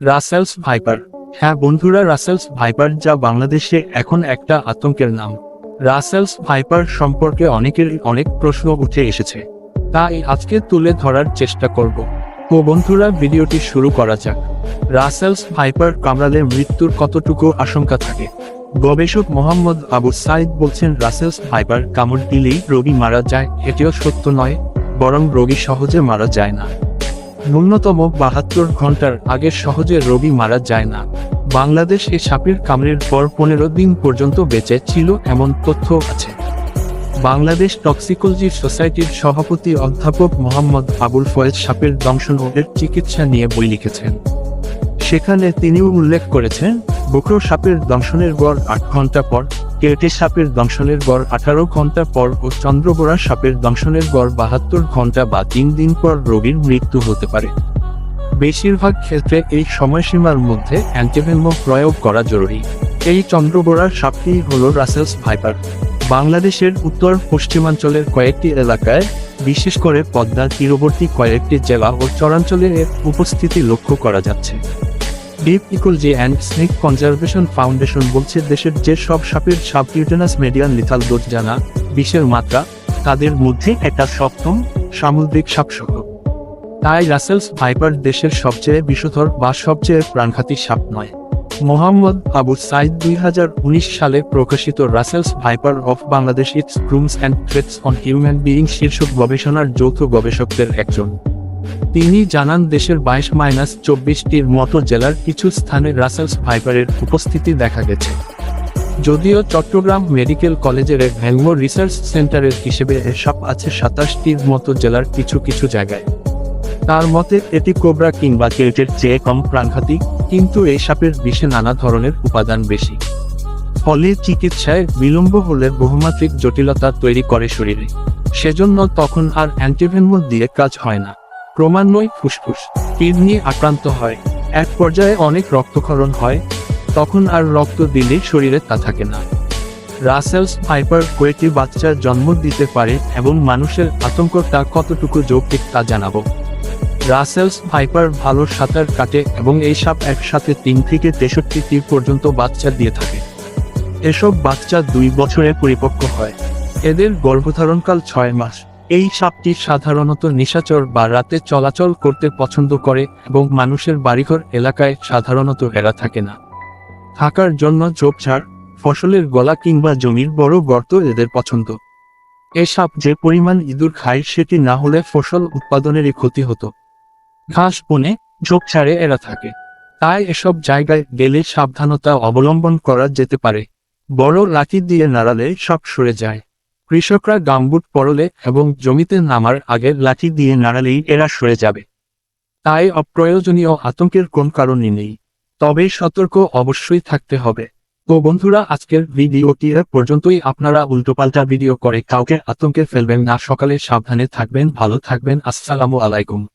Russell's viper. হ্যাঁ বন্ধুরা, Russell's viper যা বাংলাদেশে এখন একটা আতঙ্কের নাম। রাসেলস ভাইপার সম্পর্কে অনেকের অনেক প্রশ্ন উঠে এসেছে। তাই আজকে তুলে ধরার চেষ্টা করব। ও বন্ধুরা, ভিডিওটি শুরু করা যাক। রাসেলস ভাইপার কামড়ালে মৃত্যুর কতটুকু আশঙ্কা থাকে? গবেষক মোহাম্মদ আবু সাইদ বলছেন, রাসেলস ভাইপার কামড় দিলেই রোগী মারা যায়, এটিও সত্য নয়, বরং রোগী সহজে মারা যায় না। ন্যূনতম বাহাত্তর ঘণ্টার আগে সহজে রোগী মারা যায় না। বাংলাদেশ এ সাপের কামড়ের পর পনেরো দিন পর্যন্ত বেঁচে ছিল এমন তথ্য আছে। বাংলাদেশ টক্সিকোলজি সোসাইটির সভাপতি অধ্যাপক মোহাম্মদ আবুল ফয়েজ সাপের দংশন ও চিকিৎসা নিয়ে বই লিখেছেন। সেখানে তিনিও উল্লেখ করেছেন, বকরো সাপের দংশনের গড় আট ঘণ্টা পর কেটে সাপের দংশনের গড় আঠারো ঘণ্টা পর ও চন্দ্রবোড়া সাপের দংশনের গড় বাহাত্তর ঘণ্টা বা তিন দিন পর রোগীর মৃত্যু হতে পারে। বেশিরভাগ ক্ষেত্রে এই সময়সীমার মধ্যে অ্যান্টিভেনমো প্রয়োগ করা জরুরি। এই চন্দ্রবোড়ার সাপটি হল রাসেলস ভাইপার। বাংলাদেশের উত্তর পশ্চিমাঞ্চলের কয়েকটি এলাকায়, বিশেষ করে পদ্মার তীরবর্তী কয়েকটি জেলা ও চরাঞ্চলে এর উপস্থিতি লক্ষ্য করা যাচ্ছে। Deep ecology and snake conservation foundation বলছে দেশের যে সব সাপের subcutaneous median lethal dose জানা, বিষের মাত্রা, তাদের মধ্যে একটা সপ্তম সামুদ্রিক সাপসহ তাই রাসেলস ভাইপার দেশের সবচেয়ে বিষধর বা সবচেয়ে প্রাণঘাতী সাপ নয়। মোহাম্মদ আবু সাইদ দুই হাজার উনিশ সালে প্রকাশিত Russell's viper of Bangladesh its proms and threats on human being শীর্ষক গবেষণার যৌথ গবেষকদের একজন। তিনি জানান দেশের বাইশ মাইনাস চব্বিশটির মতো জেলার কিছু স্থানে রাসেলস ফাইবারের উপস্থিতি দেখা গেছে। যদিও চট্টগ্রাম মেডিকেল কলেজের ভ্যাঙ্গো রিসার্চ সেন্টারের হিসেবে এসব আছে সাতাশটির মতো জেলার কিছু কিছু জায়গায়। তার মতে, এটি কোবরা কিংবা কেটের চেয়ে কম প্রাণঘাতী, কিন্তু এই সাপের বিষে নানা ধরনের উপাদান বেশি। ফলে চিকিৎসায় বিলম্ব হলে বহুমাত্রিক জটিলতা তৈরি করে শরীরে। সেজন্য তখন আর অ্যান্টিভেনমো দিয়ে কাজ হয় না। ক্রমান্বয়ে ফুসফুস, কিডনি আক্রান্ত হয়। এক পর্যায়ে অনেক রক্তক্ষরণ হয়, তখন আর রক্ত দিলে শরীরে তা থাকে না। রাসেলস ভাইপার কয়েকটি বাচ্চার জন্ম দিতে পারে এবং মানুষের আতঙ্কটা কতটুকু যৌক্তিক তা জানাব। রাসেলস ভাইপার ভালো সাঁতার কাটে এবং এই সাপ একসাথে তিন থেকে তেষট্টি তীর পর্যন্ত বাচ্চা দিয়ে থাকে। এসব বাচ্চা দুই বছরে পরিপক্ক হয়। এদের গর্ভধারণকাল ছয় মাস। এই সাপটি সাধারণত নিশাচর বা রাতে চলাচল করতে পছন্দ করে এবং মানুষের বাড়িঘর এলাকায় সাধারণত এরা থাকে না। থাকার জন্য ঝোপঝাড় ফসলের গলা কিংবা জমির বড় গর্ত এদের পছন্দ। এ সাপ যে পরিমাণ ইঁদুর খায় সেটি না হলে ফসল উৎপাদনেরই ক্ষতি হতো। ঘাস, বনে ঝোপঝাড়ে এরা থাকে। তাই এসব জায়গায় গেলে সাবধানতা অবলম্বন করা যেতে পারে। বড় লাঠি দিয়ে নাড়ালে সব সরে যায়। কৃষকরা গাম্বুট পরলে এবং জমিতে নামার আগে লাঠি দিয়ে নাড়ালেই এরা সরে যাবে। তাই অপ্রয়োজনীয় আতঙ্কের কোন কারণই নেই। তবে সতর্ক অবশ্যই থাকতে হবে। তো বন্ধুরা, আজকের ভিডিওটি পর্যন্তই। আপনারা উল্টোপাল্টা ভিডিও করে কাউকে আতঙ্কে ফেলবেন না। সকালে সাবধানে থাকবেন, ভালো থাকবেন। আসসালামু আলাইকুম।